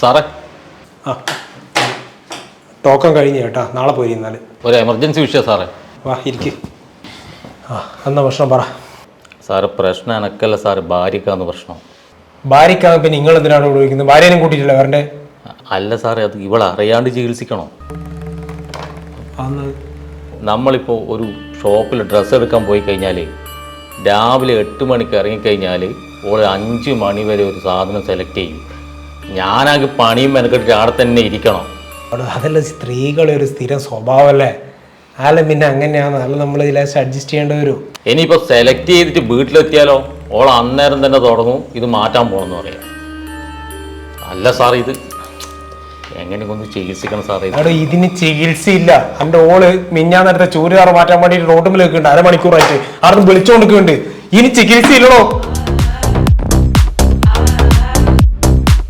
സാറേ. ടോക്കൺ കഴിഞ്ഞ് കേട്ടാ നാളെ പോയി എന്നാൽ ഒരു എമർജൻസി വിഷയം സാറേ. വാ ഇരിക്ക്. ആ എന്നാ പ്രശ്നം പറ. സാറ് പ്രശ്നം എനക്കല്ല സാറ് ഭാര്യക്കാന്ന് പ്രശ്നം. ഭാര്യക്കാണ് പിന്നെ നിങ്ങൾ എന്തിനാണ് ഇവിടെ വിളിക്കുന്നത് ഭാര്യനെയും കൂട്ടിയിട്ടില്ല വരണ്ടേ? അല്ല സാറേ അത് ഇവളെ അറിയാണ്ട് ചികിത്സിക്കണോ? അന്ന് നമ്മളിപ്പോൾ ഒരു ഷോപ്പിൽ ഡ്രസ്സ് എടുക്കാൻ പോയി കഴിഞ്ഞാൽ രാവിലെ എട്ട് മണിക്ക് ഇറങ്ങിക്കഴിഞ്ഞാൽ ഓൾ അഞ്ച് മണി വരെ ഒരു സാധനം സെലക്ട് ചെയ്യും. ഞാനാകെ പണിയും മെനക്കെട്ടിട്ട് അവിടെ തന്നെ ഇരിക്കണം. അതല്ല സ്ത്രീകളെ ഒരു സ്ഥിരം സ്വഭാവമല്ലേ? അല്ല പിന്നെ അങ്ങനെയാണ്. അല്ല നമ്മൾ ഇതിലേക്ക് അഡ്ജസ്റ്റ് ചെയ്യേണ്ടി വരും. ഇനിയിപ്പോൾ സെലക്ട് ചെയ്തിട്ട് വീട്ടിലെത്തിയാലോ? ഓൾ അന്നേരം തന്നെ തുടങ്ങും. ഇത് മാറ്റാൻ പോകണമെന്ന് പറയാം. അല്ല സാർ ഇത് എങ്ങനെ ഒന്ന് ചികിത്സിക്കണം സാറേ അവിടെ ഇതിന് ചികിത്സയില്ല. എന്റെ ഓൾ മിഞ്ഞാന്നേരത്തെ ചൂരുകാർ മാറ്റാൻ വേണ്ടിയിട്ട് റോട്ടുമ്പിൽ നിൽക്കുന്നുണ്ട് അരമണിക്കൂറായിട്ട്. അവിടെ വിളിച്ചോണ്ടിരിക്കുന്നുണ്ട്. ഇനി ചികിത്സയില്ലടോ.